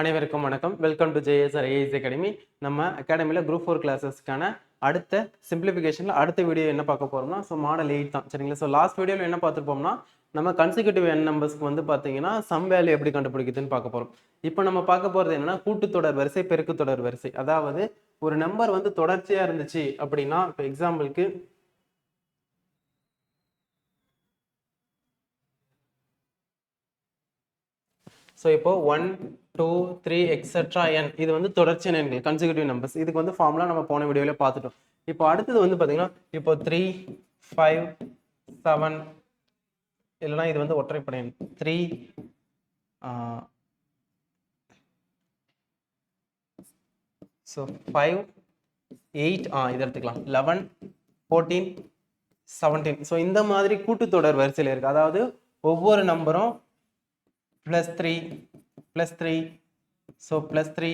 அனைவருக்கும் வணக்கம். Welcome to JSR AS academy நம்ம அகாடமியில் குரூப் ஃபோர் கிளாஸஸ்க்கான அடுத்த சிம்பிளிஃபிகேஷனில் அடுத்த வீடியோ என்ன பார்க்க போகிறோம்னா ஸோ மாடல் எயிட் தான். சரிங்களா? ஸோ லாஸ்ட் வீடியோவில் என்ன பார்த்துருப்போம்னா நம்ம கன்சிக்யூட்டிவ் என் நம்பர்ஸ்க்கு வந்து பார்த்தீங்கன்னா சம் வேல்யூ எப்படி கண்டுபிடிக்குதுன்னு பார்க்க போகிறோம் இப்போ நம்ம பார்க்க போகிறது என்னன்னா கூட்டுத்தொடர் வரிசை பெருக்கு தொடர் வரிசை. அதாவது ஒரு நம்பர் வந்து தொடர்ச்சியாக இருந்துச்சு அப்படின்னா இப்போ எக்ஸாம்பிளுக்கு ஸோ இப்போ ஒன் டூ த்ரீ எக்ஸெட்ரா என் இது வந்து தொடர்ச்சியான எண்கள் கன்சிக்யூட்டிவ் நம்பர்ஸ் இதுக்கு வந்து ஃபார்முலா நம்ம போன வீடியோவில் பார்த்துட்டோம். இப்போ அடுத்தது வந்து பார்த்தீங்கன்னா இப்போ த்ரீ ஃபைவ் செவன் இல்லைனா இது வந்து ஒற்றைப்படை எண். த்ரீ ஸோ ஃபைவ் எயிட் ஆ இது எடுத்துக்கலாம். லெவன் ஃபோர்டீன் செவன்டீன் ஸோ இந்த மாதிரி கூட்டுத்தொடர் வரிசையில் இருக்குது அதாவது ஒவ்வொரு நம்பரும் plus three plus three so plus three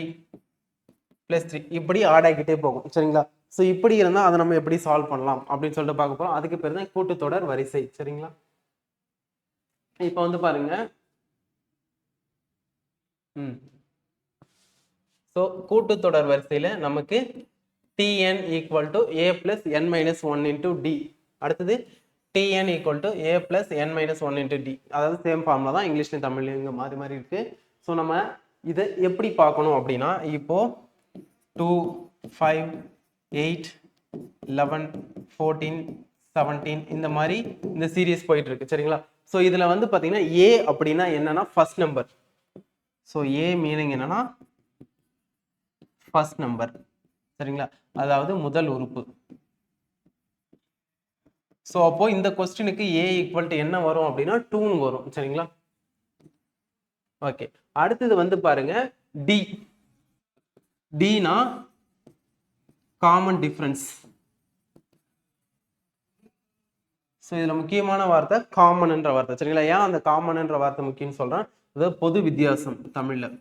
plus three இப்படி ஆட் போகும். சரிங்களா? ஸோ இப்படி இருந்தால் அதை நம்ம எப்படி சால்வ் பண்ணலாம் அப்படின்னு சொல்லிட்டு பார்க்க போகிறோம் அதுக்கு பேர் தான் கூட்டுத்தொடர் வரிசை. சரிங்களா? இப்போ வந்து பாருங்க. ம். ஸோ கூட்டுத்தொடர் வரிசையில் நமக்கு T N equal to A plus N minus one into D அடுத்தது T N equal to A plus N minus one into D அதாவது சேம் ஃபார்முலா தான் இங்கிலீஷ்லையும் தமிழ்லையும் இங்கே மாறி மாறி இருக்குது ஸோ நம்ம இதை எப்படி பார்க்கணும் அப்படின்னா இப்போது two five eight eleven fourteen seventeen இந்த மாதிரி இந்த சீரியஸ் போயிட்டுருக்கு சரிங்களா? ஸோ இதில் வந்து பார்த்தீங்கன்னா ஏ அப்படின்னா என்னன்னா first number so A meaning என்னன்னா ஃபர்ஸ்ட் நம்பர் சரிங்களா? அதாவது முதல் உறுப்பு. ஸோ அப்போ இந்த கொஸ்டினுக்கு ஏ ஈக்குவல் டு என்ன வரும் அப்படின்னா டூன்னு வரும் சரிங்களா? ஓகே அடுத்தது வந்து பாருங்க டி டினா காமன் டிஃப்ரென்ஸ் ஸோ இதில் முக்கியமான வார்த்தை காமன்ன்ற வார்த்தை. சரிங்களா? ஏன் அந்த காமன்ன்ற வார்த்தை முக்கியம்னு சொல்றேன்? இது பொது வித்தியாசம் தமிழில்.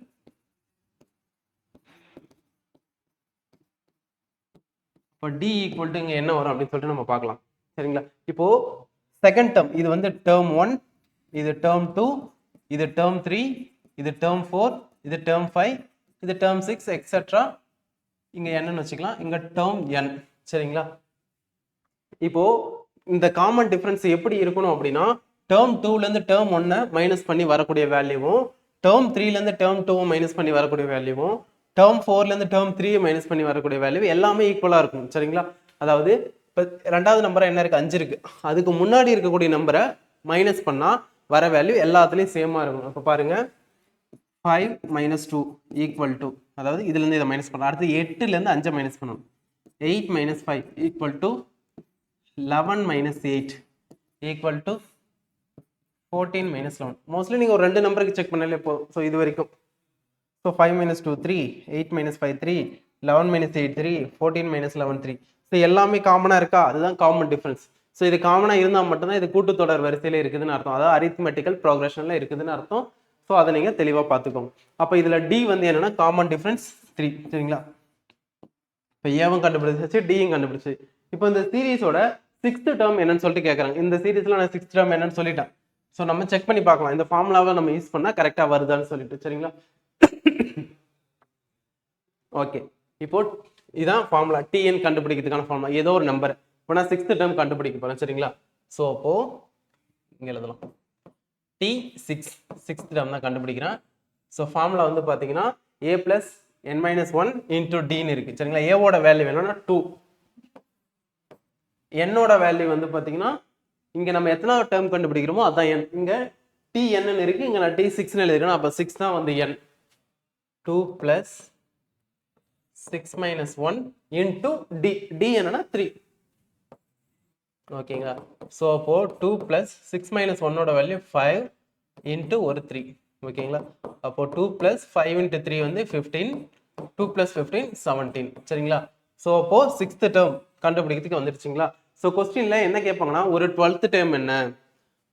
இப்போ டி ஈக்குவல் டு இங்கே என்ன வரும் அப்படின்னு சொல்லிட்டு நம்ம பார்க்கலாம். சரிங்களா? இப்போ செகண்ட் டேர்ம் இது வந்து டேர்ம் ஒன் இது டேர்ம் டூ இது டேர்ம் த்ரீ இது டேர்ம் ஃபோர் இது டேர்ம் ஃபைவ் இது டேர்ம் சிக்ஸ் எக்ஸெட்ரா இங்கே என்னன்னு வச்சுக்கலாம். இங்கே டேர்ம் என் சரிங்களா? இப்போ இந்த காமன் டிஃப்ரென்ஸ் எப்படி இருக்கணும் அப்படின்னா டேர்ம் டூலேருந்து டேர்ம் ஒன்னை மைனஸ் பண்ணி வரக்கூடிய வேல்யூவும் டேர்ம் த்ரீலேருந்து டேர்ம் டூவும் மைனஸ் பண்ணி வரக்கூடிய வேல்யூவும் டேர்ம் ஃபோர்லேருந்து டேர்ம் த்ரீ மைனஸ் பண்ணி வரக்கூடிய வேல்யூ எல்லாமே ஈக்குவலாக இருக்கும் சரிங்களா? அதாவது இப்போ ரெண்டாவது நம்பரை என்ன இருக்குது அஞ்சு இருக்குது அதுக்கு முன்னாடி இருக்கக்கூடிய நம்பரை மைனஸ் பண்ணால் வர வேல்யூ எல்லாத்துலேயும் சேமாக இருக்கும் அப்போ பாருங்கள் five minus two equal to அதாவது இதுலேருந்து இதை மைனஸ் பண்ணலாம். அடுத்து எட்டுலேருந்து அஞ்சை மைனஸ் பண்ணணும். Eight minus five equal to eleven minus eight equal to fourteen minus eleven mostly நீங்கள் ஒரு ரெண்டு நம்பருக்கு செக் பண்ணாலே இப்போ ஸோ இது வரைக்கும். So five minus two three eight minus five three eleven minus eight three fourteen minus eleven three so எல்லாமே காமனாக இருக்கா? அதுதான் காமன் டிஃப்ரென்ஸ் ஸோ இது காமனாக இருந்தால் மட்டும்தான் இது கூட்டுத்தொடர் வரிசையில் இருக்குதுன்னு அர்த்தம். அதாவது அரித்மெட்டிக்கல் ப்ரோக்ரஷனில் இருக்குதுன்னு அர்த்தம். ஸோ அதை நீங்கள் தெளிவாக பார்த்துக்கோங்க. அப்போ இதில் டி வந்து என்னென்னா காமன் டிஃப்ரென்ஸ் த்ரீ சரிங்களா? இப்போ ஏவும் கண்டுபிடிச்சாச்சு டியும் கண்டுபிடிச்சு. இப்போ இந்த சீரீஸோட சிக்ஸ்த் டேர்ம் என்னன்னு சொல்லிட்டு கேட்குறாங்க இந்த சீரீஸில் நான் சிக்ஸ்த் டேர்ம் என்னன்னு சொல்லிட்டேன். ஸோ நம்ம செக் பண்ணி பார்க்கலாம். இந்த ஃபார்முலாவை நம்ம யூஸ் பண்ணால் கரெக்டாக வருதான்னு சொல்லிட்டு. சரிங்களா? ஓகே இப்போ இதான் ஃபார்முலா டிஎன் கண்டுபிடிக்கிறதுக்கான ஃபார்முலா ஏதோ ஒரு நம்பர் இப்போ நான் சிக்ஸ்த் டேர்ம் கண்டுபிடிக்க போகிறேன் சரிங்களா? ஸோ அப்போது இங்கே எழுதலாம். டி சிக்ஸ் சிக்ஸ்த் டேர்ம் தான் கண்டுபிடிக்கிறேன். ஸோ ஃபார்முலா வந்து பார்த்தீங்கன்னா A plus N minus one into டின்னு இருக்குது சரிங்களா? ஏவோட வேல்யூ வேணும்னா டூ என்னோட வேல்யூ வந்து பார்த்தீங்கன்னா இங்கே நம்ம எத்தனாவது டேர்ம் கண்டுபிடிக்கிறோமோ அதான் என் இங்கே டி என்னன்னு இருக்குது இங்கே நான் டி சிக்ஸ்னு எழுதிருக்கேன். அப்போ சிக்ஸ் தான் வந்து N two plus six minus one into D D என்னன்னா த்ரீ ஓகேங்களா? ஸோ அப்போ டூ ப்ளஸ் சிக்ஸ் மைனஸ் ஒன்னோட வேல்யூ ஃபைவ் இன்ட்டு ஒரு த்ரீ ஓகேங்களா? அப்போ two plus five into three வந்து fifteen two plus fifteen seventeen சரிங்களா? ஸோ அப்போ சிக்ஸ்த் டேர்ம் கண்டுபிடிக்கிறதுக்கு வந்துருச்சுங்களா? ஸோ கொஸ்டினில் என்ன கேட்பாங்கன்னா ஒரு டுவெல்த் டேர்ம் என்ன?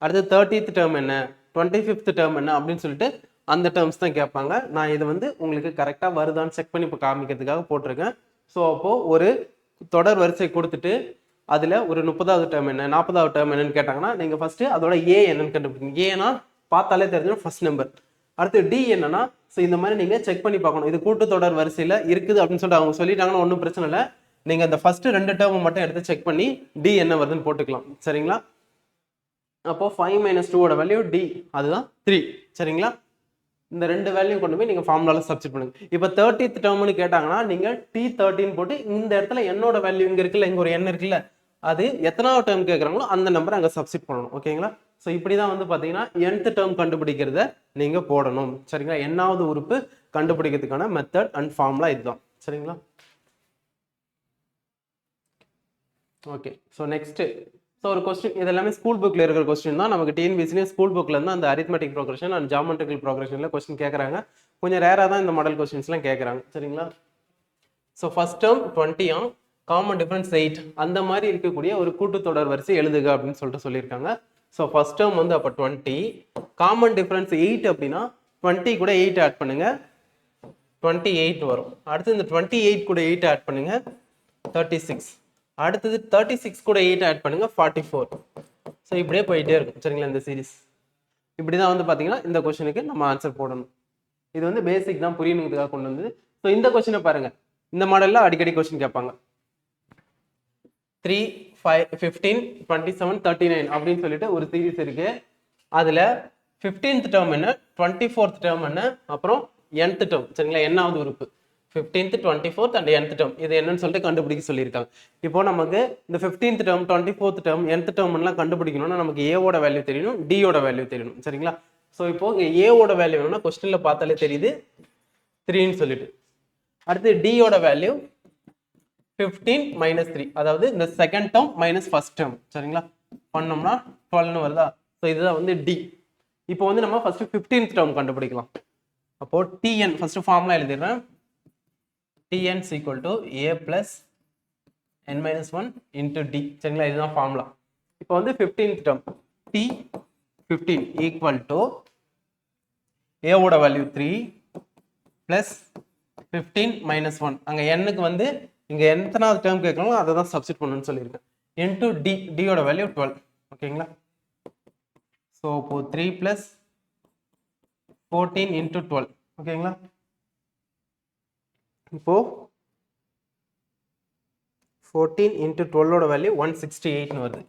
அடுத்து தேர்ட்டீத் டேர்ம் என்ன? டுவெண்ட்டி ஃபிஃப்த் டேர்ம் என்ன? அப்படின்னு சொல்லிட்டு அந்த டேர்ம்ஸ் தான் கேட்பாங்க. நான் இதை வந்து உங்களுக்கு கரெக்டாக வருதான்னு செக் பண்ணி இப்போ காமிக்கிறதுக்காக போட்டிருக்கேன். ஸோ அப்போது ஒரு தொடர் வரிசை கொடுத்துட்டு அதில் ஒரு முப்பதாவது டேர்ம் என்ன நாற்பதாவது டேர்ம் என்னன்னு கேட்டாங்கன்னா நீங்கள் ஃபஸ்ட்டு அதோட ஏ என்னன்னு கண்டுபிடிக்கணும் ஏன்னா பார்த்தாலே தெரிஞ்சிடும் ஃபர்ஸ்ட் நம்பர் அடுத்து டி என்னன்னா ஸோ இந்த மாதிரி நீங்கள் செக் பண்ணி பார்க்கணும். இது கூட்டத்தொடர் வரிசையில் இருக்குது அப்படின்னு சொல்லிட்டு அவங்க சொல்லிட்டாங்கன்னா ஒன்றும் பிரச்சனை இல்லை. நீங்கள் அந்த ஃபஸ்ட்டு ரெண்டு டேர்ம் மட்டும் எடுத்து செக் பண்ணி டி என்ன வருதுன்னு போட்டுக்கலாம். சரிங்களா? அப்போ ஃபைவ் மைனஸ் டூவோட வேல்யூ டி அதுதான் த்ரீ சரிங்களா? இந்த ரெண்டு வேல்யூ கொண்டு போய் நீங்கள் ஃபார்முலாவில் சப்ஸ்டிட் பண்ணுங்க. இப்போ தேர்ட்டித் டேர்ம்னு கேட்டாங்கன்னா நீங்கள் டி தேர்ட்டின்னு போட்டு இந்த இடத்துல என்னோட வேல்யூ இங்கே இருக்குல்ல இங்கே ஒரு எண் இருக்குல்ல அது எத்தனாவது டேர்ம் கேட்குறாங்களோ அந்த நம்பரை அங்கே சப்ஸ்டிட் பண்ணணும். ஓகேங்களா ஸோ இப்படி தான் வந்து பார்த்தீங்கன்னா nth டேர்ம் கண்டுபிடிக்கிறத நீங்கள் போடணும். சரிங்களா? என்னாவது உறுப்பு கண்டுபிடிக்கிறதுக்கான மெத்தட் அண்ட் ஃபார்ம்லா இதுதான். சரிங்களா? ஓகே ஸோ நெக்ஸ்ட்டு ஸோ ஒரு கொஸ்டின் இது எல்லாமே ஸ்கூல் புக்கில் இருக்கிற கொஸ்டின் தான். நமக்கு டிஎன்பிசிலையும் ஸ்கூல் புக்கில் இருந்து அந்த அரித்மெட்டிக் ப்ரோக்ரஷன் அண்ட் ஜாமெட்ரிக்கல் ப்ரோக்ரஷனில் கொஸ்டின் கேட்குறாங்க கொஞ்சம் ரேராக தான் இந்த மாடல் கொஸ்டின்ஸ்லாம் கேட்குறாங்க சரிங்களா? ஸோ ஃபர்ஸ்ட் டேர்ம் டுவெண்ட்டியும் காமன் டிஃபரன்ஸ் எயிட் அந்த மாதிரி இருக்கக்கூடிய ஒரு கூட்டுத்தொடர் வரிசை எழுதுக அப்படின்னு சொல்லிட்டு சொல்லியிருக்காங்க. ஸோ ஃபர்ஸ்ட் டேர்ம் வந்து அப்போ டுவெண்ட்டி காமன் டிஃபரன்ஸ் எயிட் அப்படின்னா டுவெண்ட்டி கூட எயிட் ஆட் பண்ணுங்க. டுவெண்ட்டி எயிட் வரும். அடுத்து இந்த டுவெண்ட்டி எயிட் கூட எயிட் ஆட் பண்ணுங்க. தேர்ட்டி சிக்ஸ் அடுத்தது தேர்ட்டி சிக்ஸ் கூட எயிட் ஆட் பண்ணுங்க. ஃபார்ட்டி ஃபோர் ஸோ இப்படியே போயிட்டே இருக்கும். சரிங்களா இந்த சீரிஸ் இப்படி தான் வந்து பார்த்தீங்கன்னா இந்த கொஷனுக்கு நம்ம ஆன்சர் போடணும். இது வந்து பேசிக் தான் புரியணுங்கிறதுக்காக கொண்டு வந்தது. ஸோ இந்த கொஷினை பாருங்கள் இந்த மாடலில் அடிக்கடி கொஷின் கேட்பாங்க. Three five fifteen twenty seven thirty nine அப்படின்னு சொல்லிட்டு ஒரு சீரீஸ் இருக்கு. அதில் ஃபிஃப்டீன்த் டேர்ம் என்ன டுவெண்ட்டி ஃபோர்த் டேர்ம் என்ன அப்புறம் என்த் டேர்ம் சரிங்களா? என்னாவது உறுப்பு. Fifteenth twenty fourth and nth term இது என்னன்னு சொல்லிட்டு கண்டுபிடிக்க சொல்லியிருக்காங்க. இப்போ நமக்கு இந்த fifteenth term twenty fourth term nth டேர்ம்லாம் கண்டுபிடிக்கணும்னா நமக்கு ஏவோட வேல்யூ தெரியணும் டியோட வேல்யூ தெரியணும். சரிங்களா? ஸோ இப்போ இங்கே ஏவோட வேல்யூ வேணும்னா கொஸ்டினில் பார்த்தாலே தெரியுது. த்ரீன்னு சொல்லிட்டு. அடுத்து டியோட வேல்யூ ஃபிஃப்டீன் மைனஸ் த்ரீ அதாவது இந்த second term minus first term சரிங்களா? பண்ணோம்னா டுவெல்னு வருதா? ஸோ இதுதான் வந்து டி இப்போ வந்து நம்ம ஃபர்ஸ்ட் ஃபிஃப்டீன்த் டேர்ம் கண்டுபிடிக்கலாம். அப்போ டிஎன் ஃபர்ஸ்ட் ஃபார்ம்லாம் எழுதிடுறேன். T N equal to A plus N minus one into D சரிங்களா? இதுதான் ஃபார்முலா இப்போ வந்து fifteenth term T fifteen equal to ஏவோட value three plus fifteen minus one அங்கே எண்ணுக்கு வந்து இங்கே எத்தனாவது டேர்ம் கேட்கணும் அதை தான் சப்ஸ்டிட் பண்ணணும்னு சொல்லியிருக்கேன். இன்டூ டி டியோட வேல்யூ டுவெல் ஓகேங்களா ஸோ இப்போது three plus fourteen into twelve ஓகேங்களா இப்போ ஃபோர்டீன் இன்டூ டுவெல்லோட வேல்யூ ஒன் சிக்ஸ்டி எயிட்னு வருது.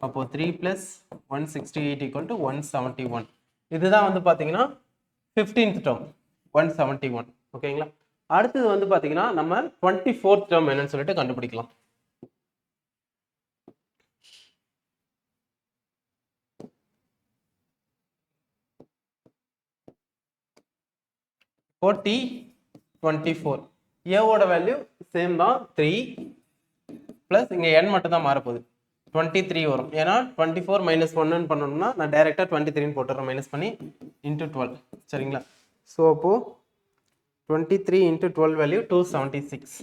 அப்போது three plus one sixty eight equal to one seventy one இதுதான் வந்து பார்த்தீங்கன்னா fifteenth term one seventy one ஓகேங்களா அடுத்தது வந்து பார்த்தீங்கன்னா நம்ம டுவெண்ட்டி ஃபோர்த் டேர்ம் என்னன்னு சொல்லிட்டு கண்டுபிடிக்கலாம். ஃபோர்ட்டி டுவெண்ட்டி ஃபோர் ஏவோட வேல்யூ சேம் தான் த்ரீ ப்ளஸ் இங்கே என் மட்டும் தான் மாறப்போகுது. டுவெண்ட்டி த்ரீ வரும். ஏன்னா டுவெண்ட்டி ஃபோர் மைனஸ் ஒன்னு பண்ணணும்னா நான் டேரெக்டாக டுவெண்ட்டி த்ரீன்னு போட்டுறேன் மைனஸ் பண்ணி இன்ட்டு டுவெல் சரிங்களா? ஸோ அப்போது twenty three into twelve value two seventy six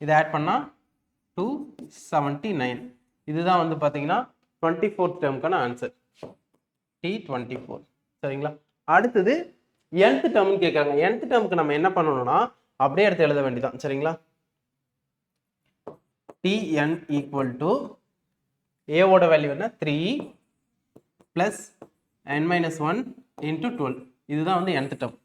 இதை ஆட் பண்ணால் டூ செவன்ட்டி நைன் இதுதான் வந்து பார்த்தீங்கன்னா டுவெண்ட்டி ஃபோர்த் டேர்முக்கான ஆன்சர் டி டுவெண்ட்டி ஃபோர் சரிங்களா? அடுத்தது nth டேர்ம்னு கேட்குறாங்க nth டேர்முக்கு நம்ம என்ன பண்ணணும்னா அப்படியே எடுத்து எழுத வேண்டியதான் சரிங்களா? டிஎன் ஈக்குவல் டு ஏவோட வேல்யூ என்ன? Three plus N minus one into twelve இதுதான் வந்து nth டேர்ம்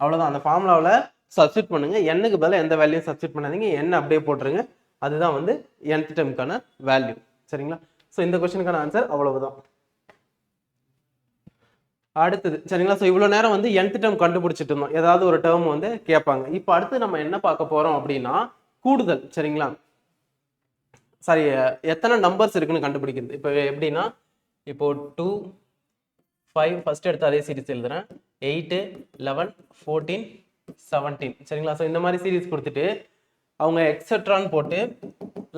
அவ்வளோதான் அந்த ஃபார்முலாவில் சப்ஸ்டியூட் பண்ணுங்கள் எண்ணுக்கு பதிலாக எந்த வேல்யூ சப்ஸ்டியூட் பண்ணாதீங்க. என்ன அப்படியே போட்டுருங்க. அதுதான் வந்து என்த் டைமுக்கான வேல்யூ சரிங்களா? ஸோ இந்த கொஸ்டினுக்கான ஆன்சர் அவ்வளவுதான். அடுத்தது. சரிங்களா? ஸோ இவ்வளோ நேரம் வந்து என்த் டேர்ம் கண்டுபிடிச்சிட்டு இருந்தோம். ஏதாவது ஒரு டேர்ம் வந்து கேட்பாங்க. இப்போ அடுத்து நம்ம என்ன பார்க்க போகிறோம் அப்படின்னா கூடுதல். சரிங்களா? சாரி எத்தனை நம்பர்ஸ் இருக்குன்னு கண்டுபிடிக்கிறது. இப்போ எப்படின்னா இப்போ டூ ஃபைவ் ஃபர்ஸ்ட் எடுத்து அதே சீரிஸ் எழுதுறேன். எயிட்டு லெவன் ஃபோர்டீன் செவன்டீன் சரிங்களா? ஸோ இந்த மாதிரி சீரீஸ் கொடுத்துட்டு அவங்க எக்ஸட்ரான்னு போட்டு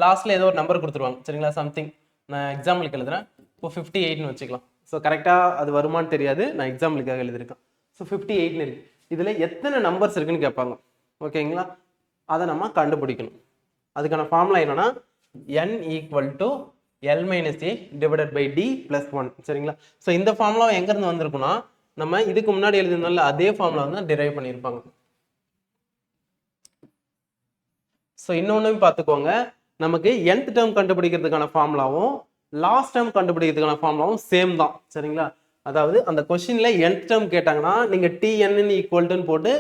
லாஸ்ட்டில் ஏதோ ஒரு நம்பர் கொடுத்துருவாங்க. சரிங்களா? சம்திங் நான் எக்ஸாம்பிளுக்கு எழுதுறேன். இப்போ ஃபிஃப்டி எயிட்னு வச்சுக்கலாம். ஸோ கரெக்டாக அது வருமான்னு தெரியாது. நான் எக்ஸாம்பிளுக்காக எழுதியிருக்கேன். ஸோ ஃபிஃப்டி எயிட்னு இருக்கு. இதில் எத்தனை நம்பர்ஸ் இருக்குன்னு கேட்பாங்க. ஓகேங்களா? அதை நம்ம கண்டுபிடிக்கணும். அதுக்கான ஃபார்முலா என்னென்னா N equal to L minus A divided by D plus one சரிங்களா? ஸோ இந்த ஃபார்முலா எங்கேருந்து வந்திருக்குன்னா நம்ம இதுக்கு முன்னாடி எழுதியிருந்தோம்ல அதே ஃபார்முலா வந்து டிரைவ் பண்ணியிருப்பாங்க. ஸோ இன்னொன்று பார்த்துக்கோங்க. நமக்கு என்த் டேர்ம் கண்டுபிடிக்கிறதுக்கான ஃபார்முலாவும் லாஸ்ட் டேர்ம் கண்டுபிடிக்கிறதுக்கான ஃபார்முலாவும் சேம் தான். சரிங்களா? அதாவது அந்த கொஸ்டின்ல என்த் டேர்ம் கேட்டாங்கன்னா நீங்கள் டிஎன் ஈக்குவல்ட்டுன்னு போட்டு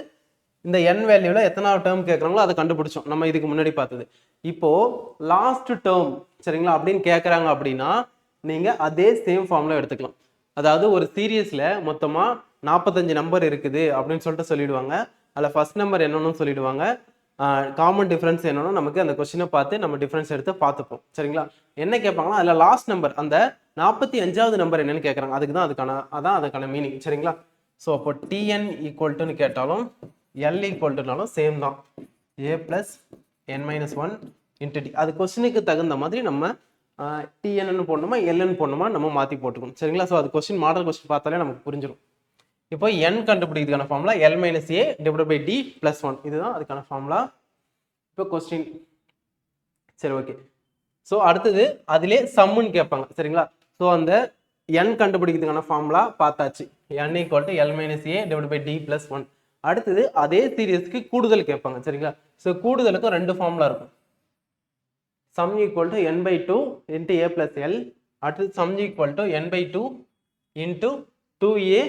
இந்த என் வேல்யூவில் எத்தனாவது டேர்ம் கேட்குறாங்களோ அதை கண்டுபிடிச்சோம். நம்ம இதுக்கு முன்னாடி பார்த்தது. இப்போது லாஸ்ட் டேர்ம் சரிங்களா? அப்படின்னு கேட்குறாங்க அப்படின்னா நீங்கள் அதே சேம் ஃபார்முலா எடுத்துக்கலாம். அதாவது ஒரு சீரியஸில் மொத்தமாக நாற்பத்தஞ்சு நம்பர் இருக்குது அப்படின்னு சொல்லிட்டு சொல்லிடுவாங்க. அதில் ஃபர்ஸ்ட் நம்பர் என்னன்னு சொல்லிடுவாங்க. காமன் டிஃப்ரென்ஸ் என்னன்னா நமக்கு அந்த கொஸ்டினை பார்த்து நம்ம டிஃப்ரென்ஸ் எடுத்து பார்த்துப்போம். சரிங்களா? என்ன கேட்பாங்கன்னா அதில் லாஸ்ட் நம்பர் அந்த நாற்பத்தி அஞ்சாவது நம்பர் என்னன்னு கேட்குறாங்க. அதுக்கு தான் அதுக்கான அதான் அதுக்கான மீனிங் சரிங்களா? ஸோ அப்போ டிஎன் ஈக்குவல்ட்டுன்னு கேட்டாலும் எல் ஈக்குவல்ட்டுனாலும் சேம் தான். A plus N minus one into D அது கொஸ்டினுக்கு தகுந்த மாதிரி நம்ம டிஎன்னு போடணுமா எல்என் போடணுமா நம்ம மாற்றி போட்டுக்கணும். சரிங்களா? ஸோ அது கொஸ்டின் மாடல் கொஸ்டின் பார்த்தாலே நமக்கு புரிஞ்சிடும் இப்போ என் கண்டுபிடிக்கிறதுக்கான formula L minus A divide by D plus one இதுதான் அதுக்கான ஃபார்முலா இப்போ கொஸ்டின் சரி ஓகே ஸோ அடுத்தது அதிலே சம்முன்னு கேட்பாங்க. சரிங்களா? ஸோ அந்த என் கண்டுபிடிக்கிறதுக்கான ஃபார்முலா பார்த்தாச்சு. N equal to L minus A divide by D plus one அடுத்தது அதே சீரியஸ்க்கு கூடுதல் கேட்பாங்க. சரிங்களா? ஸோ கூடுதலுக்கும் ரெண்டு ஃபார்முலா இருக்கும். Sum equal to N by two into A plus L அடுத்து sum equal to N by two into two A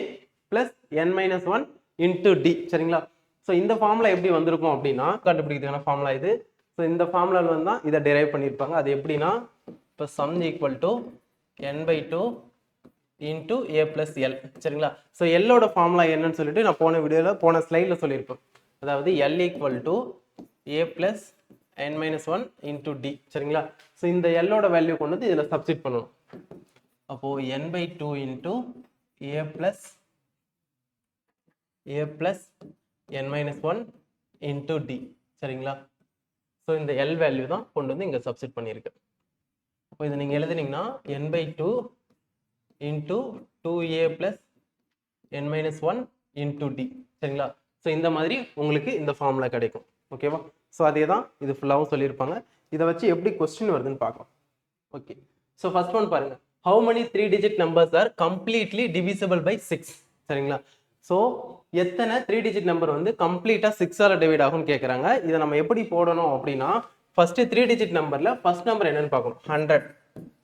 plus N minus one into D சரிங்களா? So இந்த ஃபார்முலா எப்படி வந்திருக்கும் அப்படின்னா கண்டுபிடிக்கிறதுக்கான ஃபார்முலா இது. ஸோ இந்த ஃபார்முலாவில் வந்து தான் இதை டெரைவ் பண்ணியிருப்பாங்க. அது எப்படின்னா இப்போ sum equal to n by two into a plus l சரிங்களா? ஸோ எல்லோட ஃபார்முலா என்னன்னு சொல்லிட்டு நான் போன வீடியோவில் போன ஸ்லைடில் சொல்லியிருப்பேன். அதாவது l equal to a plus n minus one into d சரிங்களா? ஸோ இந்த எல்லோட வேல்யூ கொண்டு வந்து இதில் சப்ஸ்டிட் பண்ணணும். அப்போது n by two into a plus a plus n minus one into d சரிங்களா? ஸோ இந்த எல் வேல்யூ தான் கொண்டு வந்து இங்கே சப்ஸ்டிட் பண்ணியிருக்கு. அப்போ இதை நீங்கள் எழுதுனீங்கன்னா N by two into two A plus N minus one into D சரிங்களா? ஸோ இந்த மாதிரி உங்களுக்கு இந்த ஃபார்முலா கிடைக்கும். ஓகேவா ஸோ அதே தான் இது ஃபுல்லாகவும் சொல்லியிருப்பாங்க. இதை வச்சு எப்படி கொஸ்டின் வருதுன்னு பார்க்கலாம். ஓகே ஸோ ஃபர்ஸ்ட் ஒன் பாருங்க. How many three digit numbers are completely divisible by six சரிங்களா? ஸோ எத்தனை த்ரீ டிஜிட் நம்பர் வந்து கம்ப்ளீட்டாக சிக்ஸால் டிவைட் ஆகும்னு கேட்குறாங்க இதை நம்ம எப்படி போடணும் அப்படின்னா ஃபர்ஸ்ட் த்ரீ டிஜிட் நம்பரில் ஃபர்ஸ்ட் நம்பர் என்னன்னு பார்க்கணும். ஹண்ட்ரட்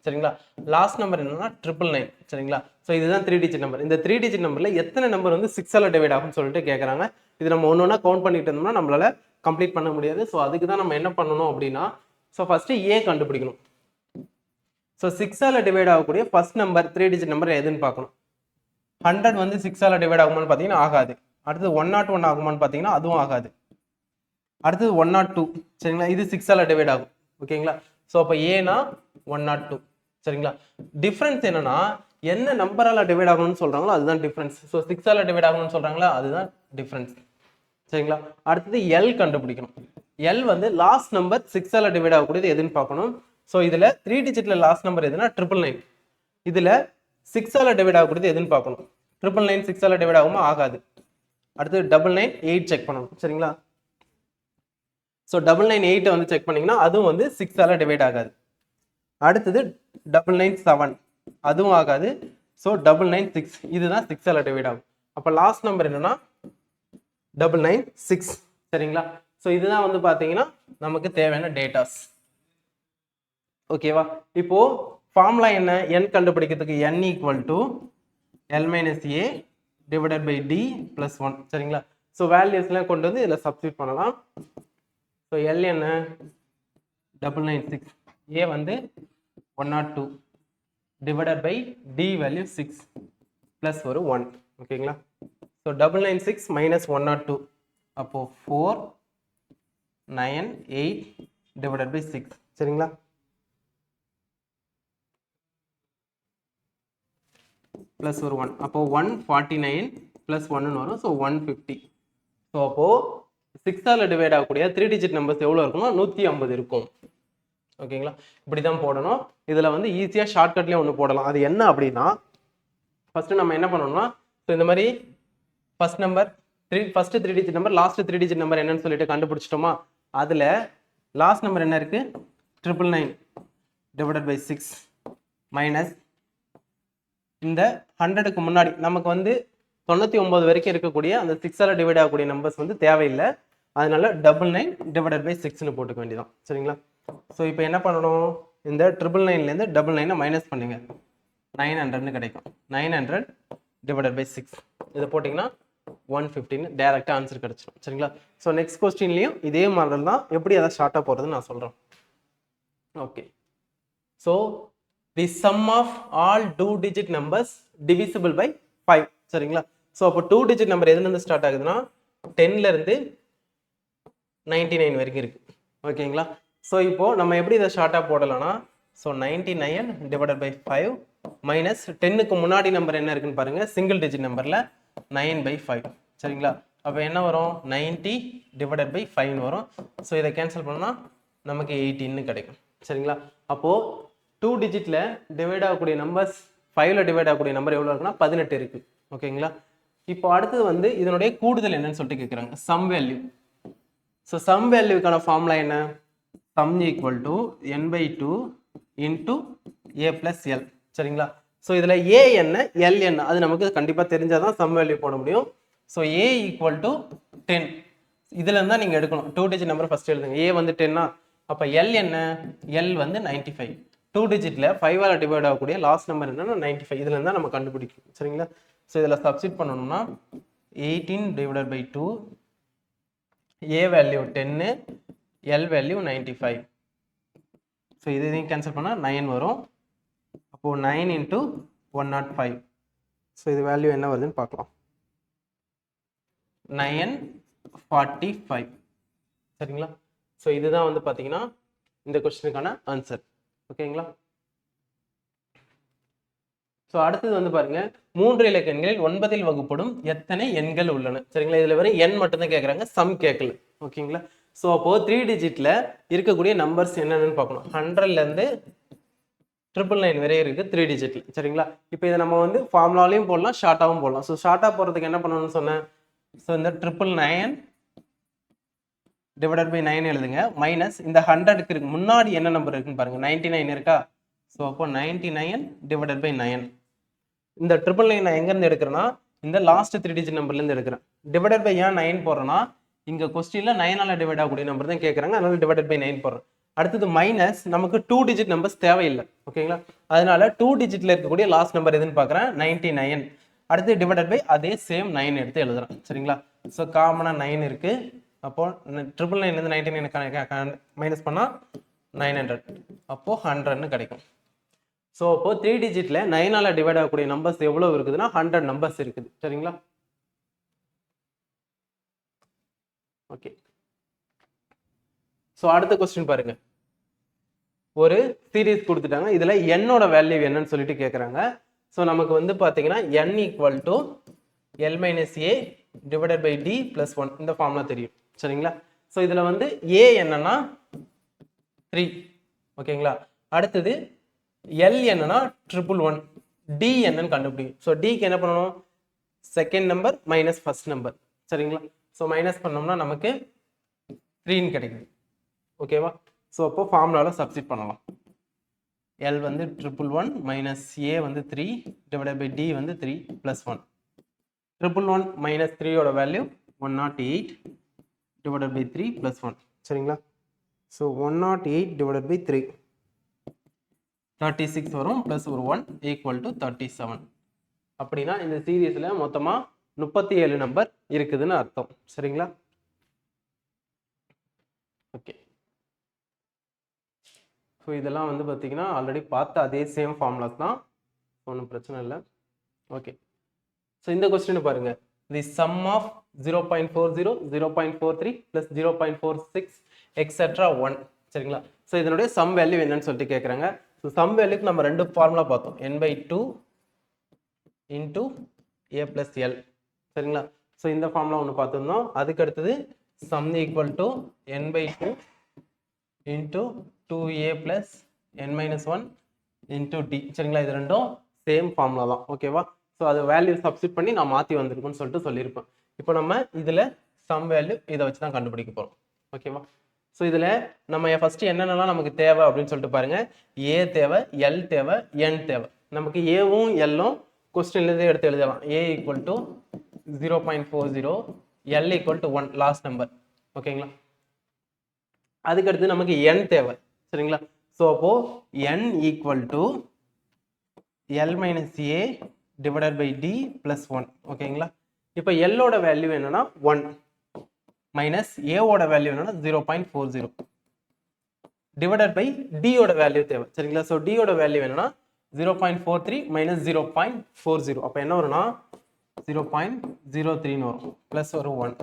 சரிங்களா? லாஸ்ட் நம்பர் என்னன்னா ட்ரிபிள் நைன் சரிங்களா? ஸோ இதுதான் த்ரீ டிஜிட் நம்பர் இந்த த்ரீ டிஜிட் நம்பரில் எத்தனை நம்பர் வந்து சிக்ஸால் டிவைட் ஆகும்னு சொல்லிட்டு கேட்குறாங்க இது நம்ம ஒன்று ஒன்றா கவுண்ட் பண்ணிட்டு இருந்தோம்னா நம்மளால கம்ப்ளீட் பண்ண முடியாது. ஸோ அதுக்கு தான் நம்ம என்ன பண்ணணும் அப்படின்னா ஸோ ஃபஸ்ட்டு ஏ கண்டுபிடிக்கணும். ஸோ சிக்ஸால் டிவைட் ஆகக்கூடிய first number three digit number எதுன்னு பார்க்கணும். ஹண்ட்ரட் வந்து சிக்ஸால் டிவைட் ஆகுமான்னு பார்த்தீங்கன்னா ஆகாது. அடுத்தது ஒன் நாட் ஒன் ஆகுமான்னு பார்த்தீங்கன்னா அதுவும் ஆகாது. அடுத்தது ஒன் நாட் டூ சரிங்களா? இது சிக்ஸால் டிவைட் ஆகும். ஓகேங்களா? ஸோ அப்போ ஏனா ஒன் நாட் டூ சரிங்களா? டிஃப்ரென்ஸ் என்னன்னா என்ன நம்பரால் டிவைட் ஆகணும்னு சொல்கிறாங்களோ அதுதான் டிஃப்ரென்ஸ் ஸோ சிக்ஸால் டிவைட் ஆகணும்னு சொல்கிறாங்களா அதுதான் டிஃப்ரென்ஸ் சரிங்களா? அடுத்தது எல் கண்டுபிடிக்கணும். எல் வந்து லாஸ்ட் நம்பர் சிக்ஸால் டிவைட் ஆகக்கூடியது எதுன்னு பார்க்கணும். ஸோ இதில் த்ரீ டிஜிட்டில் லாஸ்ட் நம்பர் எதுனா ட்ரிபிள் நைன் இதில் சிக்ஸால் டிவைட் ஆகக்கூடியது எதுன்னு பார்க்கணும். ட்ரிபிள் நைன் சிக்ஸால் டிவைட் ஆகுமா? ஆகாது. அடுத்து டபுள் நைன் எயிட் செக் பண்ணணும். சரிங்களா? ஸோ டபுள் நைன் எயிட்டை வந்து செக் பண்ணிங்கன்னா அதுவும் வந்து சிக்ஸால் டிவைட் ஆகாது. அடுத்தது டபுள் நைன் செவன் அதுவும் ஆகாது. ஸோ டபுள் நைன் சிக்ஸ் இதுதான் சிக்ஸால் டிவைட் ஆகும். அப்போ லாஸ்ட் நம்பர் என்னென்னா டபுள் நைன் சிக்ஸ் சரிங்களா? ஸோ இதுதான் வந்து பார்த்தீங்கன்னா நமக்கு தேவையான டேட்டாஸ் ஓகேவா இப்போ ஃபார்முலா என்ன? என் கண்டுபிடிக்கிறதுக்கு n equal to l minus a divided by d plus one சரிங்களா? ஸோ வேல்யூஸ்லாம் கொண்டு வந்து இதில் சப்ஸ்டியூட் பண்ணலாம். ஸோ எல் என்ன? டபுள் நைன் சிக்ஸ் ஏ வந்து one nought two divided by d value six plus ஒரு ஒன் ஓகேங்களா so double nine six minus one nought two அப்போது four nine eight divided by six சரிங்களா? ப்ளஸ் ஒரு one அப்போது one forty nine plus ஒன்னு வரும். So one fifty so அப்போது சிக்ஸால் டிவைட் ஆகக்கூடிய த்ரீ டிஜிட் நம்பர்ஸ் எவ்வளோ இருக்கும்னா நூற்றி ஐம்பது இருக்கும். ஓகேங்களா? இப்படி தான் போடணும். இதில் வந்து ஈஸியாக ஷார்ட்கட்லேயே ஒன்று போடலாம். அது என்ன அப்படின்னா ஃபஸ்ட்டு நம்ம என்ன பண்ணணும்னா ஸோ இந்த மாதிரி first number three first three digit number last three digit number என்னன்னு சொல்லிட்டு கண்டுபிடிச்சிட்டோமா? அதில் லாஸ்ட் நம்பர் என்ன இருக்குது triple nine divided by six minus இந்த ஹண்ட்ரடுக்கு முன்னாடி நமக்கு வந்து தொண்ணூற்றி ஒம்பது வரைக்கும் இருக்கக்கூடிய அந்த சிக்ஸால் டிவைட் ஆகக்கூடிய நம்பர்ஸ் வந்து தேவையில்லை. அதனால டபுள் நைன் டிவைடட் பை சிக்ஸ்னு போட்டுக்க வேண்டியதான் சரிங்களா? ஸோ இப்போ என்ன பண்ணணும்? இந்த ட்ரிபிள் நைன்லேருந்து டபுள் நைனை மைனஸ் பண்ணுங்கள் நைன் ஹண்ட்ரட்னு கிடைக்கும். Nine hundred divided by six இதை போட்டிங்கன்னா ஒன் ஃபிஃப்டின்னு டேரெக்டாக ஆன்சர் கிடச்சிடும் சரிங்களா? ஸோ நெக்ஸ்ட் கொஸ்டின்லேயும் இதே மாடல் தான். எப்படி அதை ஷார்ட்டாக போகிறதுன்னு நான் சொல்கிறேன் okay so the sum of all two digit numbers divisible by five சரிங்களா? ஸோ அப்போ டூ டிஜிட் நம்பர் எதுலேருந்து ஸ்டார்ட் ஆகுதுன்னா டென்லேருந்து நைன்டி நைன் வரைக்கும் இருக்குது ஓகேங்களா? ஸோ இப்போது நம்ம எப்படி இதை ஷார்ட்டாக போடலாம்னா so ninety nine divided by five minus டென்னுக்கு முன்னாடி நம்பர் என்ன இருக்குன்னு பாருங்கள் சிங்கிள் டிஜிட் நம்பரில் நைன் பை ஃபைவ் சரிங்களா? அப்போ என்ன வரும்? நைன்டி டிவைடட் பை ஃபைவ்னு வரும். ஸோ இதை கேன்சல் பண்ணால் நமக்கு எயிட்டின்னு கிடைக்கும். சரிங்களா? அப்போது டூ டிஜிட்டில் டிவைட் ஆகக்கூடிய நம்பர்ஸ் ஃபைவ்ல டிவைட் ஆகக்கூடிய நம்பர் எவ்வளோ இருக்குன்னா பதினெட்டு இருக்கு. ஓகேங்களா? இப்போ அடுத்தது வந்து இதனுடைய கூடுதல் என்னன்னு சொல்லிட்டு கேட்குறாங்க சம் வேல்யூ ஸோ சம் வேல்யூக்கான ஃபார்முலா என்ன? Sum equal to N by two into A plus L சரிங்களா? ஸோ இதில் ஏ என்ன? எல் என்ன? அது நமக்கு கண்டிப்பாக தெரிஞ்சால் தான் சம் வேல்யூ போட முடியும். So A equal to ten இதுலேருந்து தான் நீங்கள் எடுக்கணும். டூ டிஜிட் நம்பர் ஃபஸ்ட்டு எழுதுங்க. ஏ வந்து டென்னா அப்போ எல் என்ன? எல் வந்து நைன்டி ஃபைவ் டூ டிஜிட்டில் ஃபைவால் டிவைட் ஆகக்கூடிய லாஸ்ட் நம்பர் என்னன்னா நைன்டி ஃபைவ் இதில் தான் நம்ம கண்டுபிடிக்கணும் சரிங்களா? ஸோ இதில் சப்ஸ்டிட் பண்ணணும்னா eighteen divided by two A value ten L value ninety five so இது இதையும் கேன்சல் பண்ணால் நைன் வரும். அப்போது nine into one nought five so இது வேல்யூ என்ன வருதுன்னு பார்க்கலாம். நயன் ஃபார்ட்டி ஃபைவ் சரிங்களா? ஸோ இதுதான் வந்து பார்த்தீங்கன்னா இந்த கொஸ்டினுக்கான ஆன்சர் ஓகேங்களா ஸோ அடுத்தது வந்து பாருங்க. மூன்று இலக்க எண்களில் ஒன்பதில் வகுப்படும் எத்தனை எண்கள் உள்ளன? சரிங்களா? இதுல வெறும் எண் மட்டும்தான் கேட்குறாங்க சம் கேட்கல ஓகேங்களா ஸோ அப்போ த்ரீ டிஜிட்ல இருக்கக்கூடிய நம்பர்ஸ் என்னென்னு பார்க்கணும். ஹண்ட்ரட்ல இருந்து ட்ரிபிள் நைன் வரையும் இருக்குது த்ரீ டிஜிட்ல சரிங்களா? இப்போ இதை நம்ம வந்து ஃபார்முலாலையும் போடலாம் ஷார்ட்டாகவும் போடலாம். ஸோ ஷார்ட்டாக போகிறதுக்கு என்ன பண்ணணும்னு சொன்னேன்? ஸோ இந்த triple nine divided by nine எழுதுங்க. மைனஸ் இந்த ஹண்ட்ரடுக்கு இருக்கு. முன்னாடி என்ன நம்பர் இருக்குன்னு பாருங்க. நைன்டி நைன் இருக்கா? ஸோ அப்போ ninety nine divided by nine இந்த ட்ரிபிள் நைன் நான் எங்கேருந்து எடுக்கிறேன்னா இந்த லாஸ்ட் த்ரீ டிஜிட் நம்பர்லேருந்து எடுக்கிறேன். டிவைடட் பை ஏன் நைன் போடுறேன்னா இங்கே கொஸ்டினில் நைனால் டிவைட் ஆகக்கூடிய நம்பர் தான் கேட்குறாங்க அதனால டிவைடட் பை நைன் போடுறேன். அடுத்தது மைனஸ் நமக்கு டூ டிஜிட் நம்பர்ஸ் தேவையில்லை. ஓகேங்களா? அதனால டூ டிஜிட்ல இருக்கக்கூடிய லாஸ்ட் நம்பர் எதுன்னு பார்க்குறேன்? நைன்டி நைன் அடுத்து டிவைடட் பை அதே சேம் நைன் எடுத்து எழுதுறேன். சரிங்களா? ஸோ காமனாக நைன் இருக்கு. அப்போ ட்ரிபிள் நைன்லேருந்து நைன்டி நைன் மைனஸ் பண்ணால் நைன் ஹண்ட்ரட் அப்போ ஹண்ட்ரட்னு கிடைக்கும். ஸோ அப்போ த்ரீ டிஜிட்ல நைனால டிவைட் ஆகக்கூடிய நம்பர்ஸ் எவ்வளோ இருக்குதுன்னா ஹண்ட்ரட் நம்பர்ஸ் இருக்குது. சரிங்களா? ஓகே ஸோ அடுத்த கொஸ்டின் பாருங்க. ஒரு சீரீஸ் கொடுத்துட்டாங்க. இதில் என்னோட வேல்யூ என்னன்னு சொல்லிட்டு கேட்குறாங்க ஸோ நமக்கு வந்து பார்த்தீங்கன்னா N equal to L minus A divided by D plus one இந்த ஃபார்ம்ல தெரியும். சரிங்களா? ஸோ இதில் வந்து ஏ என்னன்னா த்ரீ ஓகேங்களா அடுத்தது எல் என்னன்னா ட்ரிபிள் ஒன் டி என்னன்னு கண்டுபிடிக்கும் ஸோ டிக்கு என்ன பண்ணணும்? Second number minus first number சரிங்களா? ஸோ மைனஸ் பண்ணோம்னா நமக்கு த்ரீன்னு கிடைக்குது. ஓகேவா ஸோ அப்போ ஃபார்முலாவில் சப்ஸ்டிட் பண்ணலாம். எல் வந்து ட்ரிபிள் ஒன் மைனஸ் ஏ வந்து த்ரீ டிவைடட் பை டி வந்து three plus one triple one minus த்ரீயோட value one nought eight divided by three plus one சரிங்களா? So one nought eight divided by three thirty six வரும் plus ஒரு one equal to thirty seven அப்படின்னா இந்த சீரீஸில் மொத்தமாக முப்பத்தி ஏழு நம்பர் இருக்குதுன்னு அர்த்தம். சரிங்களா? ஓகே ஸோ இதெல்லாம் வந்து பார்த்தீங்கன்னா ஆல்ரெடி பார்த்த அதே சேம் ஃபார்முலாஸ் தான். ஒன்றும் பிரச்சனை இல்லை. ஓகே ஸோ இந்த கொஸ்டின் பாருங்கள் the sum of zero point four zero zero point four three plus zero point four six etcetera one சரிங்களா? ஸோ இதனுடைய சம் வேல்யூ என்னன்னு சொல்லிட்டு கேட்குறாங்க ஸோ சம் வேல்யூக்கு நம்ம ரெண்டு ஃபார்முலா பார்த்தோம். N by two into A plus L சரிங்களா? So இந்த ஃபார்முலா ஒன்று பார்த்துருந்தோம். அதுக்கு அடுத்தது sum equal to N by two into two A plus N minus one into D சரிங்களா? இது ரெண்டும் சேம் ஃபார்முலா தான். ஓகேவா ஸோ அது வேல்யூ சப்ஸ்டிட் பண்ணி நான் மாற்றி வந்திருக்குன்னு சொல்லிட்டு சொல்லியிருப்பேன். இப்போ நம்ம இதில் சம் வேல்யூ இதை வச்சு தான் கண்டுபிடிக்க போகிறோம் ஓகேவா ஸோ இதில் நம்ம ஃபஸ்ட்டு என்னென்னலாம் நமக்கு தேவை அப்படின்னு சொல்லிட்டு பாருங்கள் ஏ தேவை எல் தேவை என் தேவை. நமக்கு ஏவும் எல்லும் கொஸ்டின்லேருந்து எடுத்து எழுதலாம். A equal to zero point four zero L equal to one last number ஓகேங்களா அதுக்கடுத்து நமக்கு n தேவை. சரிங்களா? ஸோ அப்போ n equal to L minus A divided by D plus one ஓகேங்களா இப்போ எல்லோட வேல்யூ என்னன்னா ஒன் மைனஸ் ஏவோட வேல்யூ என்னன்னா zero point four zero divided by டியோட value தேவை. சரிங்களா? ஸோ டியோட வேல்யூ என்னன்னா zero point four three minus zero point four zero அப்போ என்ன வரும்னா ஜீரோ பாயிண்ட் ஜீரோ த்ரீன்னு வரும். ப்ளஸ் ஒரு one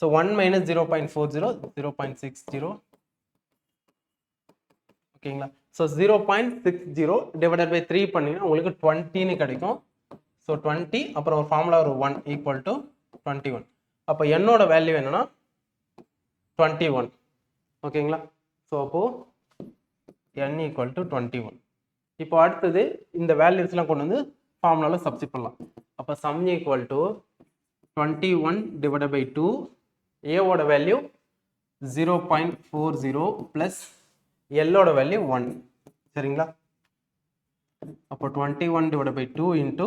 so one minus zero point four zero zero point six zero ஓகேங்களா so zero point six zero divided by three பண்ணிங்கன்னா உங்களுக்கு டுவெண்ட்டின்னு கிடைக்கும். ஸோ டுவெண்ட்டி அப்புறம் ஒரு ஃபார்முலா ஒரு one equal to twenty one அப்போ என்னோட வேல்யூ என்னன்னா டுவெண்ட்டி ஒன் ஓகேங்களா ஸோ அப்போது N equal to twenty one இப்போ அடுத்தது இந்த வேல்யூஸ்லாம் கொண்டு வந்து ஃபார்முலாவில் சப்ஸ்டிட் பண்ணலாம். அப்போ sum equal to twenty one divide by two ஏவோட value zero point four zero plus எல்லோட value one சரிங்களா? அப்போ twenty one divide by two into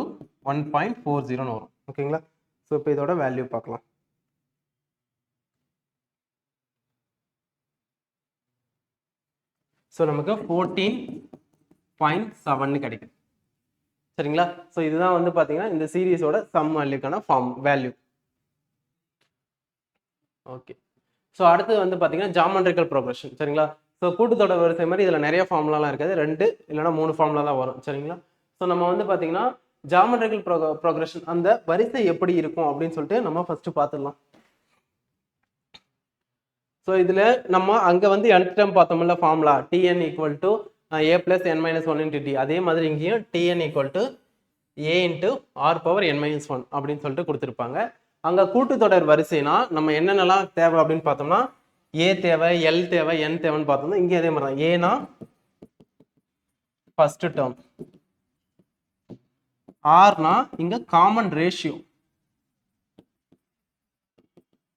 one point four ஜீரோன்னு வரும். ஓகேங்களா? ஸோ இப்போ இதோட வேல்யூ பார்க்கலாம். ஸோ நமக்கு ஃபோர்டீன் பாயிண்ட் செவன்னு கிடைக்குது சரிங்களா? ஸோ இதுதான் வந்து பார்த்தீங்கன்னா இந்த சீரீஸோட சம் வேல்யூக்கான ஃபார்ம் வேல்யூ ஓகே ஸோ அடுத்து வந்து பார்த்தீங்கன்னா ஜாமெண்ட்ரிக்கல் ப்ரோக்ரஷன் சரிங்களா? ஸோ கூட்டுத்தொடர் வரிசை மாதிரி இதில் நிறைய ஃபார்முலாலாம் இருக்காது. ரெண்டு இல்லைனா மூணு ஃபார்முலா தான் வரும். சரிங்களா? ஸோ நம்ம வந்து பார்த்தீங்கன்னா ஜாமெண்ட்ரிக்கல் ப்ரோ ப்ரோக்ரஷன் அந்த வரிசை எப்படி இருக்கும் அப்படின்னு சொல்லிட்டு நம்ம ஃபஸ்ட்டு பார்த்துடலாம் ஸோ இதில் நம்ம அங்கே வந்து nth term பார்த்தோம்ல formula TN equal to A plus N minus one into D அதே மாதிரி இங்கேயும் TN equal to A into R power N minus one அப்படின்னு சொல்லிட்டு கொடுத்துருப்பாங்க. அங்கே கூட்டுத்தொடர் வரிசைனா நம்ம என்னென்னலாம் தேவை அப்படின்னு பார்த்தோம்னா ஏ தேவை எல் தேவை என் தேவைன்னு பார்த்தோம்னா இங்கே அதே மாதிரி தான் ஏனா ஃபர்ஸ்ட் டேர்ம் ஆர்னா இங்க காமன் ரேஷியோ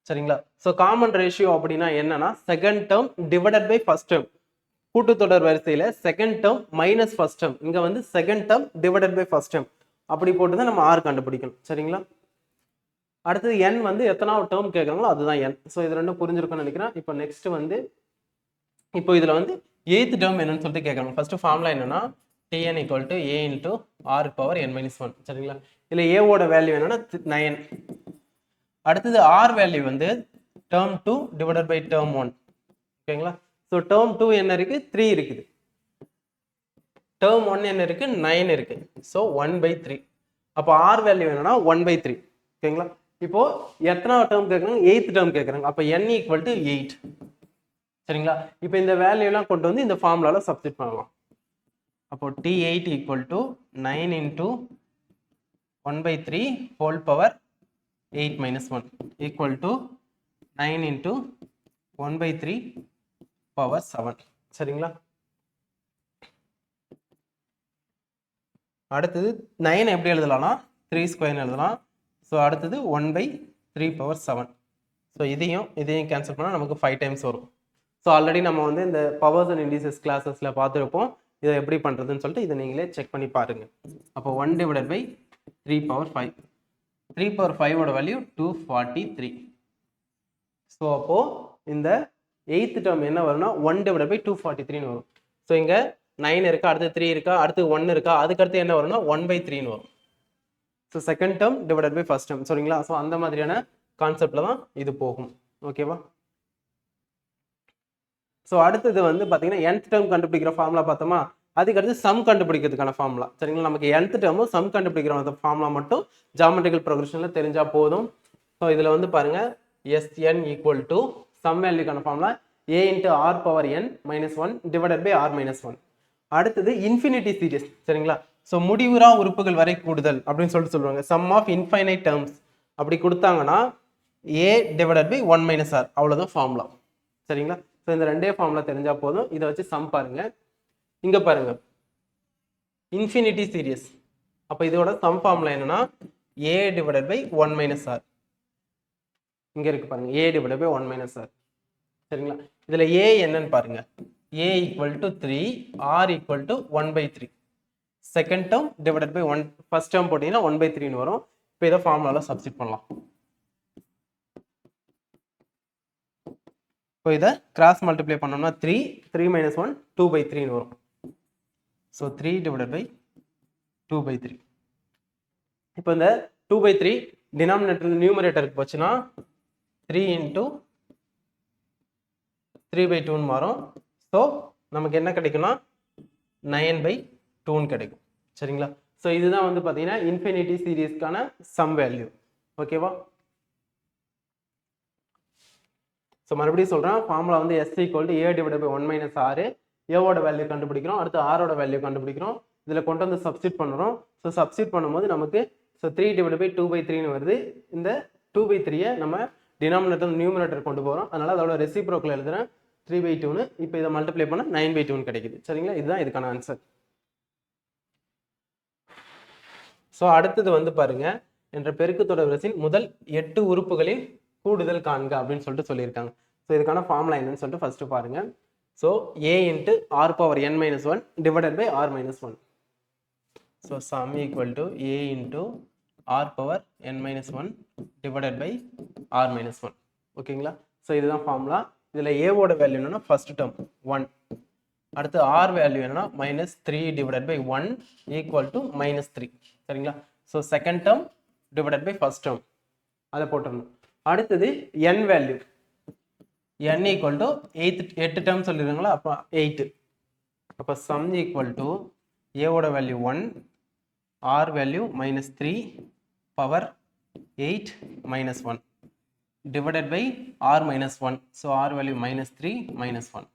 சரிங்களா? ஸோ காமன் ரேஷியோ அப்படின்னா என்னன்னா second term divided by first term கூட்டுத்தொடர் வரிசையில second term minus first term இங்க வந்து second term divided by first term அப்படி போட்டு தான் நம்ம ஆர் கண்டுபிடிக்கணும். சரிங்களா? அடுத்தது என் வந்து எத்தனாவது டேர்ம் கேட்குறாங்களோ அதுதான் என் ஸோ இது ரெண்டும் புரிஞ்சிருக்கும்னு நினைக்கிறேன். இப்போ நெக்ஸ்ட் வந்து இப்போ இதில் வந்து எய்த் டேர்ம் என்னன்னு சொல்லிட்டு கேட்குறாங்க ஃபர்ஸ்ட் ஃபார்முலா என்னன்னா TN equal to A into R power N minus one சரிங்களா? இதில் ஏவோட வேல்யூ என்னன்னா நயன் அடுத்தது ஆர் வேல்யூ வந்து term two divided by term one ஓகேங்களா? ஸோ டேர்ம் டூ என்ன இருக்கு? த்ரீ இருக்குது. டேர்ம் ஒன் என்ன இருக்கு? நைன் இருக்கு. ஸோ ஒன் பை த்ரீ அப்போ ஆர் வேல்யூ என்னன்னா ஒன் பை த்ரீ ஓகேங்களா? இப்போ எத்தனாவது டேர்ம் கேட்குறாங்க எயித் டேர்ம் கேட்குறாங்க அப்போ என் ஈக்குவல் டு எயிட் சரிங்களா? இப்போ இந்த வேல்யூலாம் கொண்டு வந்து இந்த ஃபார்முலால சப்ஸ்டிட் பண்ணலாம். அப்போ T eight equal to nine into one by three whole power eight minus one equal to nine into one by three power seven சரிங்களா? அடுத்தது நைன் எப்படி எழுதலாம்னா? த்ரீ ஸ்கொயர்னு எழுதலாம். ஸோ அடுத்தது one by three power seven so இதையும் இதையும் cancel பண்ணால் நமக்கு ஃபைவ் டைம்ஸ் வரும். ஸோ ஆல்ரெடி நம்ம வந்து இந்த பவர்ஸ் அண்ட் இண்டிசஸ் கிளாஸஸில் பார்த்துருப்போம். இதை எப்படி பண்ணுறதுன்னு சொல்லிட்டு இதை நீங்களே செக் பண்ணி பாருங்கள் அப்போ one divided by three power five three power ஃபைவோட value two forty three so அப்போது இந்த எயித்து டேர்ம் என்ன வரும்னா one divide by two forty த்ரீன்னு வரும். ஸோ இங்கே நைன் இருக்கா அடுத்து த்ரீ இருக்கா அடுத்து ஒன் இருக்கா அதுக்கடுத்து என்ன வரும்னா ஒன் பை த்ரீன்னு வரும். So second term divided by first term சரிங்களா ஸோ அந்த மாதிரியான கான்செப்டில் தான் இது போகும். ஓகேவா ஸோ அடுத்தது வந்து பார்த்தீங்கன்னா என்த் டேர்ம் கண்டுபிடிக்கிற ஃபார்முலா பார்த்தோமா? அதுக்கடுத்து சம் கண்டுபிடிக்கிறதுக்கான ஃபார்முலா சரிங்களா? நமக்கு என்த் டேர்மும் சம் கண்டுபிடிக்கிற அந்த ஃபார்முலா மட்டும் ஜாமெட்ரிக்கல் ப்ரொக்ரெஷனில் தெரிஞ்சால் போதும். ஸோ இதில் வந்து பாருங்க. SN equal to sum வேல்யூக்கான formula A into R power N minus one divided by R minus one அடுத்தது இன்ஃபினிட்டி சீரிஸ் சரிங்களா? ஸோ முடிவுரா உறுப்புகள் வரை கூடுதல் அப்படின்னு சொல்லிட்டு சொல்லுவாங்க. சம் ஆஃப் இன்ஃபைனைட் டேர்ம்ஸ் அப்படி கொடுத்தாங்கன்னா A divided by one minus R அவ்வளோதான் ஃபார்முலா சரிங்களா? ஸோ இந்த ரெண்டே ஃபார்முலா தெரிஞ்சால் போதும். இதை வச்சு சம் பாருங்க. இங்கே பாருங்க. இன்ஃபினிட்டி சீரியஸ் அப்போ இதோட சம் ஃபார்முலா என்னன்னா A divided by one minus R இங்கே இருக்கு பாருங்க. A divided by one minus R சரிங்களா? இதில் ஏ என்னன்னு பாருங்க. A equal to three R equal to one by three second term divided by one first term போட்டீங்கன்னா one by த்ரீன்னு வரும். இப்போ இதை ஃபார்முலாவில் சப்ஸ்டிட் பண்ணலாம். இப்போ இதை கிராஸ் மல்டிப்ளை பண்ணோம்னா three three minus one two by த்ரீன்னு வரும். So three divided by two by three இப்போ இந்த டூ பை த்ரீ டினாமினேட்டர் நியூமரேட்டருக்கு போச்சுன்னா த்ரீ இன்ட்டு த்ரீ பை டூன்னு மாறும். ஸோ நமக்கு என்ன கிடைக்கும்னா நயன் பை டோன் கிடைக்கும். சரிங்களா? ஸோ இதுதான் வந்து பார்த்தீங்கன்னா இன்ஃபினிட்டி சீரீஸ்க்கான சம் வேல்யூ ஓகேவா ஸோ மறுபடியும் சொல்கிறேன் ஃபார்முலா வந்து S equal to A divide by one minus ஆறு ஏவோட வேல்யூ கண்டுபிடிக்கிறோம். அடுத்து ஆரோட வேல்யூ கண்டுபிடிக்கிறோம். இதில் கொண்டு வந்து சப்ஸ்டிட் பண்ணுறோம். ஸோ சப்ஸ்டிட் பண்ணும்போது நமக்கு so three divide by two by த்ரீன்னு வருது. இந்த டூ பை த்ரீயை நம்ம டினாமினேட்டர் நியூமினேட்டர் கொண்டு போகிறோம் அதனால் அதோட ரெசிப்ரோக்கில் எழுதுகிறேன் த்ரீ பை டூன்னு இப்போ இதை மல்டிப்ளை பண்ணால் நைன் பை டூன்னு கிடைக்குது. சரிங்களா? இதுதான் இதுக்கான ஆன்சர் ஸோ அடுத்தது வந்து பாருங்க என்ற பெருக்குத்தொடர் வரிசையின் முதல் எட்டு உறுப்புகளின் கூடுதல் காண்க அப்படின்னு சொல்லிட்டு சொல்லியிருக்காங்க. ஸோ இதுக்கான ஃபார்முலா என்னன்னு சொல்லிட்டு ஃபர்ஸ்ட் பாருங்க. So A into R power N minus one divided by R minus one so sum equal to A into R power N minus one divided by R minus one ஓகேங்களா so இதுதான் formula இதில் ஏவோட value என்னன்னா first term one அடுத்து R value என்னன்னா minus three divided by one equal to minus three சரிங்களா? So second term divided by first term அதை போட்டுடணும். அடுத்தது N value n equal to eight எட்டு டேர்ம் சொல்லிடுங்களா அப்போ எயிட்டு அப்போ சம் ஈக்குவல் டு ஏவோட value one r value minus three power eight minus one divided by r minus one so r value minus three minus one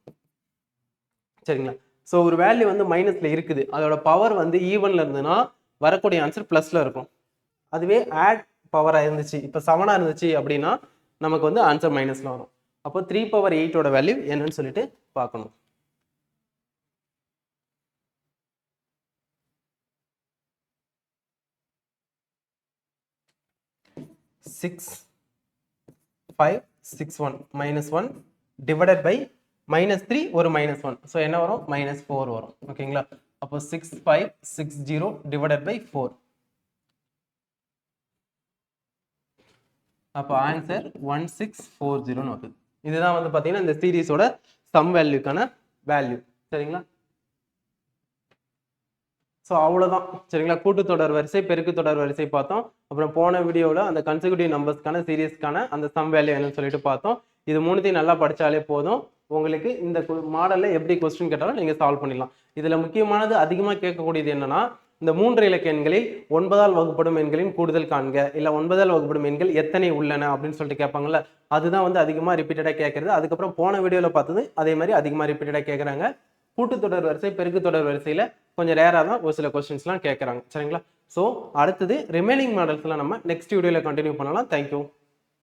சரிங்களா? So ஒரு value வந்து மைனஸில் இருக்குது. அதோட பவர் வந்து ஈவனில் இருந்ததுன்னா வரக்கூடிய ஆன்சர் ப்ளஸில் இருக்கும். அதுவே ஆட் பவராக இருந்துச்சு. இப்போ செவனாக இருந்துச்சு அப்படின்னா நமக்கு வந்து ஆன்சர் மைனஸ்ல வரும். அப்போ த்ரீ பவர் எயிட்டோட வேல்யூ என்னன்னு சொல்லிட்டு பார்க்கணும். Six five six one minus one divided by minus three ஒரு மைனஸ் ஒன் ஸோ என்ன வரும்? மைனஸ் ஃபோர் வரும். ஓகேங்களா அப்போ six five six zero divided by four அப்போ ஆன்சர் ஒன் சிக்ஸ் ஃபோர் ஜீரோன்னு வருது. இதுதான் வந்து பார்த்தீங்கன்னா இந்த சீரீஸோட சம் வேல்யூக்கான வேல்யூ சரிங்களா? ஸோ அவ்வளோதான் சரிங்களா? கூட்டுத்தொடர் வரிசை பெருக்கு தொடர் வரிசை பார்த்தோம். அப்புறம் போன வீடியோவில் அந்த கன்சிக்யூட்டிவ் நம்பர்ஸ்க்கான சீரீஸ்க்கான அந்த சம் வேல்யூ என்னன்னு சொல்லிட்டு பார்த்தோம். இது மூணுத்தையும் நல்லா படிச்சாலே போதும். உங்களுக்கு இந்த மாடலில் எப்படி கொஸ்டின் கேட்டாலும் நீங்கள் சால்வ் பண்ணிடலாம். இதில் முக்கியமானது அதிகமாக கேட்கக்கூடியது என்னென்னா இந்த மூன்று இலக்க எண்களில் ஒன்பதால் வகுப்படும் எண்களின் கூடுதல் காண்க. இல்லை ஒன்பதால் வகுப்படும் எண்கள் எத்தனை உள்ளன அப்படின்னு சொல்லிட்டு கேட்பாங்கல்ல அதுதான் வந்து அதிகமாக ரிப்பீட்டடாக கேட்குறது. அதுக்கப்புறம் போன வீடியோவில் பார்த்தது அதே மாதிரி அதிகமாக ரிப்பீட்டடாக கேட்குறாங்க. கூட்டுத்தொடர் வரிசை பெருக்கு தொடர் வரிசையில் கொஞ்சம் ரேராக தான் ஒரு சில கொஸ்டின்ஸ்லாம் கேட்குறாங்க. சரிங்களா? ஸோ அடுத்தது ரிமைனிங் மாடல்ஸ்லாம் நம்ம நெக்ஸ்ட் வீடியோவில் கண்டினியூ பண்ணலாம். தேங்க்யூ